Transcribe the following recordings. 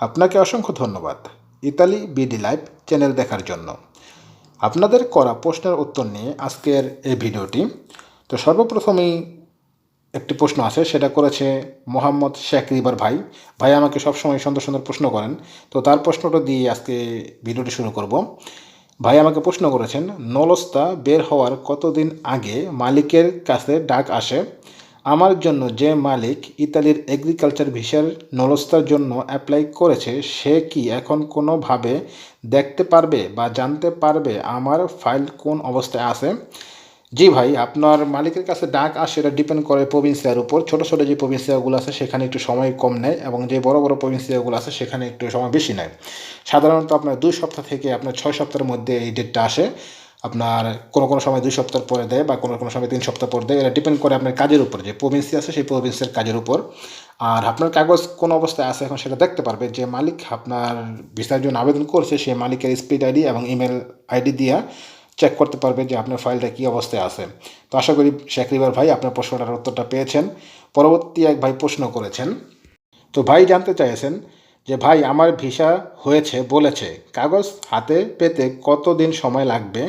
আপনাকে অসংখ্য ধন্যবাদ ইতালি বিডি লাইভ চ্যানেল দেখার জন্য। আপনাদের করা প্রশ্নের উত্তর নিয়ে আজকের এই ভিডিওটি। তো সর্বপ্রথমেই একটি প্রশ্ন আছে, সেটা করেছে মোহাম্মদ শেখ রিবার ভাই। ভাই আমাকে সবসময় সুন্দর সুন্দর প্রশ্ন করেন। তো তার প্রশ্নটা দিয়ে আজকে ভিডিওটি শুরু করব। ভাই আমাকে প্রশ্ন করেছেন, নলস্তা বের হওয়ার কতদিন আগে মালিকের কাছে ডাক আসে? আমার জন্য যে মালিক ইতালির এগ্রিকালচার ভিসার নলস্তার জন্য অ্যাপ্লাই করেছে, সে কি এখন কোনোভাবে দেখতে পারবে বা জানতে পারবে আমার ফাইল কোন অবস্থায় আছে? জি ভাই, আপনার মালিকের কাছে ডাক আসে, এটা ডিপেন্ড করে প্রভিন্সিয়ার উপর। ছোটো ছোটো যে প্রভিন্সিয়াগুলো আছে, সেখানে একটু সময় কম নেয় এবং যে বড় বড় প্রভিন্সিয়াগুলো আছে, সেখানে একটু সময় বেশি নেয়। সাধারণত আপনার দুই সপ্তাহ থেকে আপনার ছয় সপ্তাহের মধ্যে এই ডেটটা আসে। আপনার কোনো কোনো সময় দুই সপ্তাহ পরে দেয় বা কোনো কোনো সময় তিন সপ্তাহ পরে দেয়। এটা ডিপেন্ড করে আপনার কাজের উপর, যে প্রভিন্সি আছে সেই প্রভিন্সের কাজের উপর। আর আপনার কাগজ কোন অবস্থায় আছে এখন সেটা দেখতে পারবে যে মালিক আপনার ভিসার জন্য আবেদন করছে সেই মালিকের স্পিড আইডি এবং ইমেল আইডি দিয়ে চেক করতে পারবে যে আপনার ফাইলটা কী অবস্থায় আছে। তো আশা করি শেখ ভাই আপনার প্রশ্নটার উত্তরটা পেয়েছেন। পরবর্তী এক ভাই প্রশ্ন করেছেন। তো ভাই জানতে চাইছেন যে, ভাই, আমার ভিসা হয়েছে, বলেছে। কাগজ হাতে পেতে কতদিন সময় লাগবে?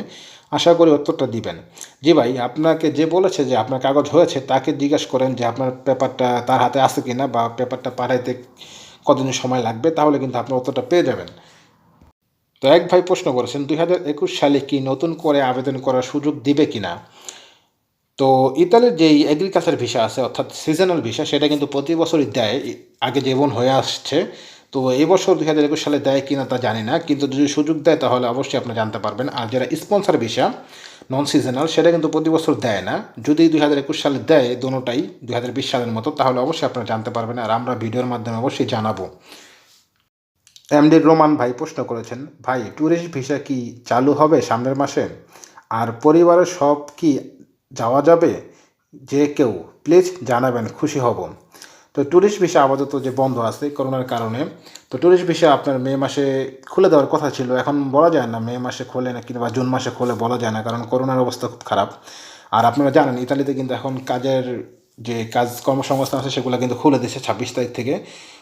আশা করি উত্তরটা দিবেন। জি ভাই, আপনাকে যে বলেছে যে, আপনার কাগজ হয়েছে, তাকে জিজ্ঞাসা করেন যে, আপনার পেপারটা তার হাতে আছে কি না বা পেপারটা পাঠাইতে কতদিন সময় লাগবে, তাহলে কিন্তু আপনার উত্তরটা পেয়ে যাবেন। তো এক ভাই প্রশ্ন করেছেন, দুই হাজার একুশ সালে কি নতুন করে আবেদন করার সুযোগ দিবে কিনা? তো ইতালির যেই এগ্রিকালচার ভিসা আছে, অর্থাৎ সিজনাল ভিসা সেটা কিন্তু প্রতি বছরই দেয়, আগে যেমন হয়ে আসছে তো এবছর বছর দুই হাজার একুশ সালে দেয় কিনা তা জানি না, কিন্তু যদি সুযোগ দেয় তাহলে অবশ্যই আপনি জানতে পারবেন। আর যারা স্পন্সর ভিসা নন সিজনাল সেটা কিন্তু প্রতি বছর দেয় না। যদি দুই হাজার একুশ সালে দেয় দোনোটাই দুই হাজার বিশ সালের মতো, তাহলে অবশ্যই আপনারা জানতে পারবেন আর আমরা ভিডিওর মাধ্যমে অবশ্যই জানাব। এমডি রোমান ভাই প্রশ্ন করেছেন, ভাই ট্যুরিস্ট ভিসা কি চালু হবে সামনের মাসে? আর পরিবারের সব কি যাওয়া যাবে? যে কেউ প্লিজ জানাবেন, খুশি হব। তো ট্যুরিস্ট ভিসা আপাতত যে বন্ধ আছে করোনার কারণে, তো ট্যুরিস্ট ভিসা আপনার মে মাসে খুলে দেওয়ার কথা ছিল, এখন বলা যায় না মে মাসে খোলে না কিংবা জুন মাসে খোলে বলা যায় না, কারণ করোনার অবস্থা খুব খারাপ। আর আপনারা জানেন, ইতালিতে কিন্তু এখন কাজের যে কাজ কর্মসংস্থান আছে, সেগুলো কিন্তু খুলে দিয়েছে ছাব্বিশ তারিখ থেকে।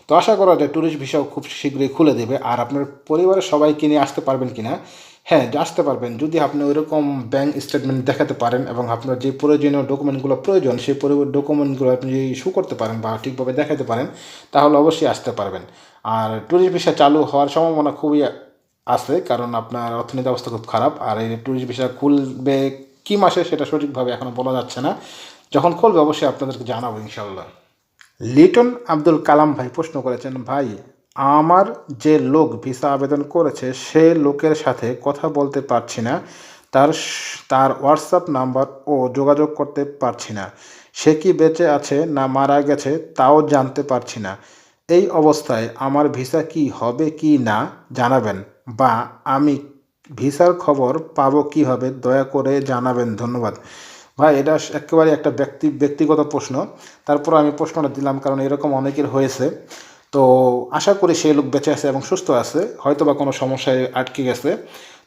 তো আশা করা যায় ট্যুরিস্ট ভিসাও খুব শীঘ্রই খুলে দেবে। আর আপনার পরিবারের সবাই কিনে আসতে পারবেন কিনা হ্যাঁ আসতে পারবেন। যদি আপনি ওইরকম ব্যাংক স্টেটমেন্ট দেখাতে পারেন এবং আপনার যে প্রয়োজনীয় ডকুমেন্টগুলো প্রয়োজন, সেই ডকুমেন্টগুলো আপনি যদি শু করতে পারেন বা ঠিকভাবে দেখাতে পারেন, তাহলে অবশ্যই আসতে পারবেন। আর ট্যুরিস্ট ভিসা চালু হওয়ার সম্ভাবনা খুবই আছে, কারণ আপনার অর্থনীতি অবস্থা খুব খারাপ। আর এই ট্যুরিস্ট ভিসা খুলবে কী মাসে সেটা সঠিকভাবে এখনও বলা যাচ্ছে না। যখন খুলবে অবশ্যই আপনাদেরকে জানাব ইনশাল্লাহ লিটন আব্দুল কালাম ভাই প্রশ্ন করেছেন, ভাই আমার যে লোক ভিসা আবেদন করেছে, সে লোকের সাথে কথা বলতে পারছি না। তার তার হোয়াটসঅ্যাপ নাম্বার ও যোগাযোগ করতে পারছি না। সে কি বেঁচে আছে না মারা গেছে তাও জানতে পারছি না। এই অবস্থায় আমার ভিসা কি হবে কি না জানাবেন বা আমি ভিসার খবর পাবো কীভাবে দয়া করে জানাবেন, ধন্যবাদ। ভাই, এটা একেবারে একটা ব্যক্তি, ব্যক্তিগত প্রশ্ন। তারপর আমি প্রশ্নটা দিলাম কারণ এরকম অনেকের হয়েছে। তো আশা করি সেই লোক বেঁচে আছে এবং সুস্থ আছে হয়তো বা কোনো সমস্যায় আটকে গেছে।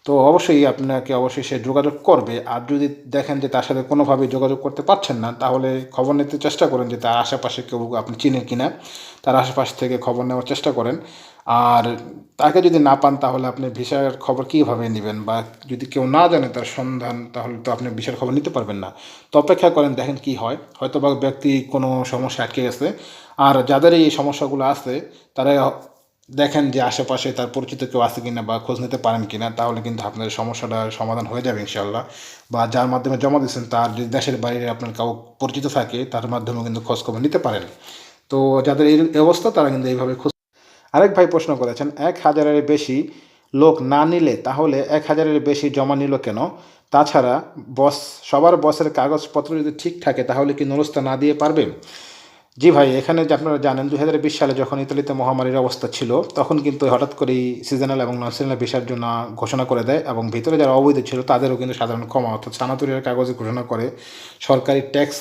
তো অবশ্যই আপনাকে অবশ্যই সে যোগাযোগ করবে। আর যদি দেখেন যে তার সাথে কোনোভাবে যোগাযোগ করতে পারছেন না, তাহলে খবর নিতে চেষ্টা করেন যে তার আশেপাশে কেউ আপনি চিনেন কিনা, তার আশেপাশ থেকে খবর নেওয়ার চেষ্টা করেন। আর তাকে যদি না পান, তাহলে আপনি ভিসার খবর কীভাবে নেবেন? বা যদি কেউ না জানে তার সন্ধান, তাহলে তো আপনি ভিসার খবর নিতে পারবেন না। তো অপেক্ষা করেন, দেখেন কি হয়। হয়তো বা ব্যক্তি কোনো সমস্যা আটকে গেছে। আর যাদের এই সমস্যাগুলো আছে, তারা দেখেন যে আশেপাশে তার পরিচিত কেউ আছে কিনা বা খোঁজ নিতে পারেন কিনা, তাহলে কিন্তু আপনাদের সমস্যাটার সমাধান হয়ে যাবে ইনশাল্লাহ বা যার মাধ্যমে জমা দিচ্ছেন তার যদি দেশের বাইরে আপনার কাউ পরিচিত থাকে, তার মাধ্যমে কিন্তু খোঁজখবর নিতে পারেন। তো যাদের এই অবস্থা, তারা কিন্তু এইভাবে খোঁজ আরেক ভাই প্রশ্ন করেছেন, এক হাজারের বেশি লোক না নিলে তাহলে এক হাজারের বেশি জমা নিল কেন? তাছাড়া বস, সবার বসের কাগজপত্র যদি ঠিক থাকে, তাহলে কি নরস্তা না দিয়ে পারবে? জি ভাই, এখানে যে আপনারা জানেন দু হাজার বিশ সালে যখন ইতালিতে মহামারীর অবস্থা ছিল, তখন কিন্তু হঠাৎ করেই সিজনাল এবং নন সিজনাল ভিসার জন্য ঘোষণা করে দেয় এবং ভিতরে যারা অবৈধ ছিল, তাদেরও কিন্তু সাধারণ কমা অর্থাৎ সানাতুরিয়ার কাগজে ঘোষণা করে সরকারি ট্যাক্স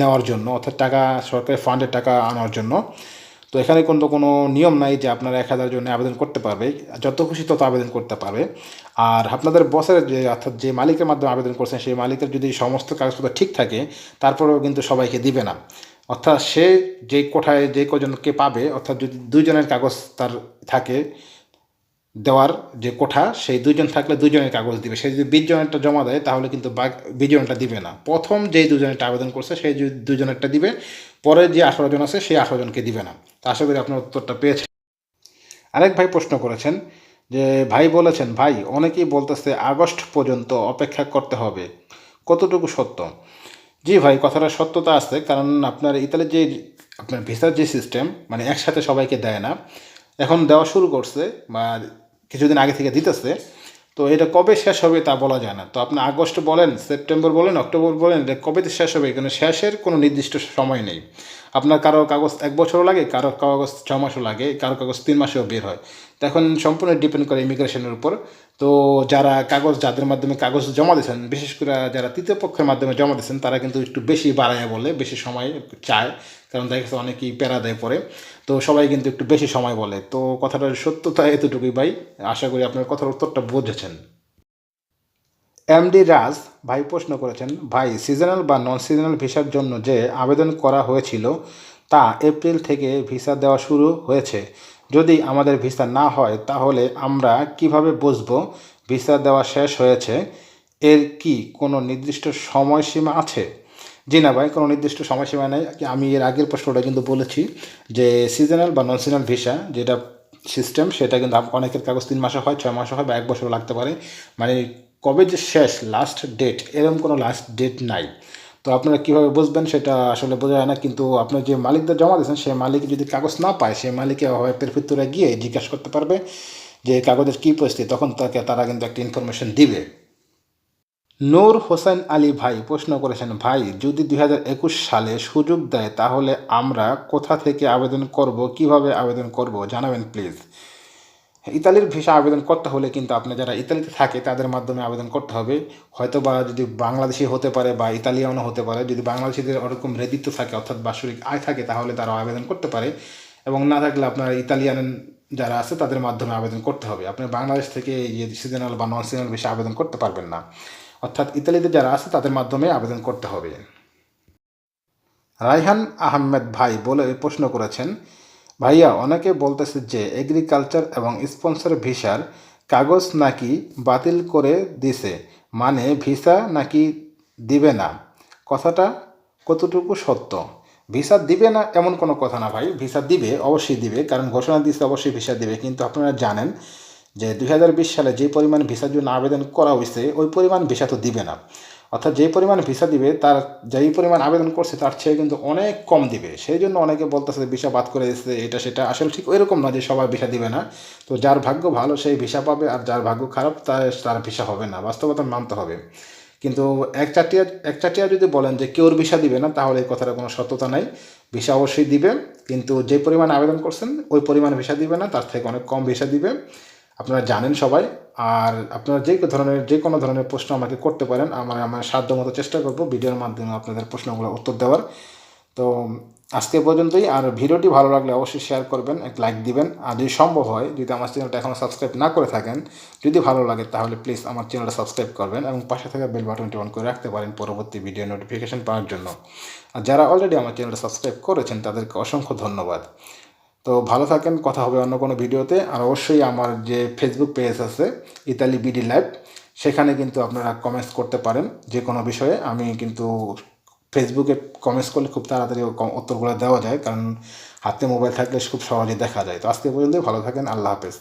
নেওয়ার জন্য, অর্থাৎ টাকা, সরকারি ফান্ডের টাকা আনার জন্য। তো এখানে কিন্তু কোনো নিয়ম নাই যে আপনারা এক হাজার জন্য আবেদন করতে পারবে, যত খুশি তত আবেদন করতে পারবে। আর আপনাদের বসের যে, অর্থাৎ যে মালিকের মাধ্যমে আবেদন করছেন, সেই মালিকের যদি সমস্ত কাগজপত্র ঠিক থাকে, তারপরেও কিন্তু সবাইকে দিবে না। অর্থাৎ সে যে কোঠায় যে কজনকে পাবে, অর্থাৎ যদি দুইজনের কাগজ তার থাকে দেওয়ার যে কোঠা, সেই দুজন থাকলে দুজনের কাগজ দিবে। সে যদি বিশ জনেরটা জমা দেয়, তাহলে কিন্তু বিশ জনেরটা দিবে না। প্রথম যেই দুজনেরটা আবেদন করছে সেই দুজনেরটা দিবে, পরে যে আঠারো জন আছে, সেই আঠারো জনকে দিবে না। তো আশা করি আপনার উত্তরটা পেয়েছেন। আরেক ভাই প্রশ্ন করেছেন যে, ভাই বলেছেন, ভাই, অনেকেই বলতেছে আগস্ট পর্যন্ত অপেক্ষা করতে হবে। কতটুকু সত্য? জি ভাই, কথাটা সত্যতা আছে, কারণ আপনার ইতালির যে, আপনার ভিসার যে সিস্টেম মানে একসাথে সবাইকে দেয় না। এখন দেওয়া শুরু করছে, বা কিছুদিন আগে থেকে দিতেছে। তো এটা কবে শেষ হবে তা বলা যায় না। তো আপনি আগস্ট বলেন, সেপ্টেম্বর বলেন, অক্টোবর বলেন, এটা কবে শেষ হবে, এখানে শেষের কোনো নির্দিষ্ট সময় নেই। আপনার কারও কাগজ এক বছরও লাগে, কারও কাগজ ছ মাসও লাগে, কারও কাগজ তিন মাসেও বের হয়। তো এখন সম্পূর্ণ ডিপেন্ড করে ইমিগ্রেশনের উপর। তো যারা কাগজ, যাদের মাধ্যমে কাগজ জমা দিয়েছেন, বিশেষ করে যারা তৃতীয় পক্ষের মাধ্যমে জমা দিয়েছেন, তারা কিন্তু একটু বেশি বাড়ায় বলে, বেশি সময় চায়। কারণ দেখা গেছে অনেকেই প্যারা দেয় পরে। তো সবাই কিন্তু একটু বেশি সময় বলে। তো কথাটার সত্যতা এতটুকুই ভাই। আশা করি আপনার কথার উত্তরটা বুঝেছেন। এমডি রাজ ভাই প্রশ্ন করেছেন, ভাই সিজনাল বা নন সিজনাল ভিসার জন্য যে আবেদন করা হয়েছিল, তা এপ্রিল থেকে ভিসা দেওয়া শুরু হয়েছে। যদি আমাদের ভিসা না হয়, তাহলে আমরা কীভাবে বুঝব ভিসা দেওয়া শেষ হয়েছে? এর কি কোনো নির্দিষ্ট সময়সীমা আছে? জি না ভাই, কোনো নির্দিষ্ট সময়সীমা নেই। আমি এর আগের প্রশ্নটা কিন্তু বলেছি যে সিজনাল বা নন সিজনাল ভিসা যেটা সিস্টেম সেটা কিন্তু অনেকের কাগজ তিন মাসে হয়, ছয় মাসে হয় বা এক বছর লাগতে পারে। মানে কবে যে শেষ লাস্ট ডেট এরকম কোনো লাস্ট ডেট নাই। তো আপনারা কীভাবে বুঝবেন সেটা আসলে বোঝা যায় না, কিন্তু আপনার যে মালিকদের জমা দিয়েছেন, সেই মালিক যদি কাগজ না পায়, সেই মালিকে ওয়েবের ভিতরে গিয়ে জিজ্ঞাসা করতে পারবে যে কাগজের কী পরিস্থিতি, তখন তাকে, তারা কিন্তু একটা ইনফরমেশন দিবে। নূর হোসেন আলী ভাই প্রশ্ন করেছেন, ভাই, যদি দু হাজার একুশ সালে সুযোগ দেয়, তাহলে আমরা কোথা থেকে আবেদন করব, কীভাবে আবেদন করব, জানাবেন প্লিজ ইতালির ভিসা আবেদন করতে হলে কিন্তু আপনি যারা ইতালিতে থাকে, তাদের মাধ্যমে আবেদন করতে হবে। হয়তো বা যদি বাংলাদেশি হতে পারে বা ইতালিয়ানও হতে পারে, যদি বাংলাদেশিদের ওরকম রেদিত্ব থাকে, অর্থাৎ বাৎসরিক আয় থাকে, তাহলে তারা আবেদন করতে পারে। এবং না থাকলে আপনার ইতালিয়ান যারা আছে, তাদের মাধ্যমে আবেদন করতে হবে। আপনি বাংলাদেশ থেকে সিজনাল বা নন সিজনাল ভিসা আবেদন করতে পারবেন না। অর্থাৎ ইতালিতে যারা আছে, তাদের মাধ্যমে আবেদন করতে হবে। রায়হান আহমেদ ভাই বলে প্রশ্ন করেছেন, ভাইয়া, অনেকে বলতেছে যে এগ্রিকালচার এবং স্পন্সর ভিসার কাগজ নাকি বাতিল করে দিছে মানে ভিসা নাকি দিবে না। কথাটা কতটুকু সত্য? ভিসা দিবে না এমন কোনো কথা না ভাই। ভিসা দিবে, অবশ্যই দিবে, কারণ ঘোষণা দিচ্ছে অবশ্যই ভিসা দিবে, কিন্তু আপনারা জানেন যে দুই হাজার বিশ সালে যে পরিমাণ ভিসার জন্য আবেদন করা হয়েছে, ওই পরিমাণ ভিসা তো দিবে না। অর্থাৎ যে পরিমাণ ভিসা দিবে, তার যেই পরিমাণ আবেদন করছে, তার চেয়ে কিন্তু অনেক কম দিবে। সেই জন্য অনেকে বলতেছে, ভিসা বাদ করে দিচ্ছে এটা সেটা। আসলে ঠিক ওইরকম না যে সবাই ভিসা দিবে না। তো যার ভাগ্য ভালো, সেই ভিসা পাবে, আর যার ভাগ্য খারাপ, তার তার ভিসা হবে না। বাস্তবতা মানতে হবে। কিন্তু এক চারটিয়া এক চারটিয়া যদি বলেন যে কেউর ভিসা দিবে না, তাহলে এই কথাটা কোনো সত্যতা নাই। ভিসা অবশ্যই দিবে, কিন্তু যে পরিমাণ আবেদন করছেন, ওই পরিমাণ ভিসা দিবে না, তার থেকে অনেক কম ভিসা দিবে। আপনারা জানেন সবাই, আর আপনারা যে ধরনের, যে কোনো ধরনের প্রশ্ন আমাকে করতে পারেন, আমার আমার সাধ্য মতো চেষ্টা করব ভিডিওর মাধ্যমে আপনাদের প্রশ্নগুলো উত্তর দেওয়ার। তো আজকে পর্যন্তই, আর ভিডিওটি ভালো লাগলে অবশ্যই শেয়ার করবেন, এক লাইক দিবেন, আর যদি সম্ভব হয়, যদি আমার চ্যানেলটা এখনও সাবস্ক্রাইব না করে থাকেন, যদি ভালো লাগে তাহলে প্লিজ আমার চ্যানেলটা সাবস্ক্রাইব করবেন এবং পাশে থাকা বেল বাটনটি অন করে রাখতে পারেন পরবর্তী ভিডিও নোটিফিকেশন পাওয়ার জন্য। আর যারা অলরেডি আমার চ্যানেলটা সাবস্ক্রাইব করেছেন, তাদেরকে অসংখ্য ধন্যবাদ। তো ভালো থাকেন, কথা হবে অন্য কোনো ভিডিওতে। আর অবশ্যই আমার যে ফেসবুক পেজ আছে, ইতালি বিডি লাইভ সেখানে কিন্তু আপনারা কমেন্টস করতে পারেন যে কোনো বিষয়ে। আমি কিন্তু ফেসবুকে কমেন্টস করলে খুব তাড়াতাড়ি উত্তরগুলো দেওয়া যায়, কারণ হাতে মোবাইল থাকলে খুব সহজে দেখা যায়। তো আজকে পর্যন্ত ভালো থাকেন, আল্লাহ হাফেজ।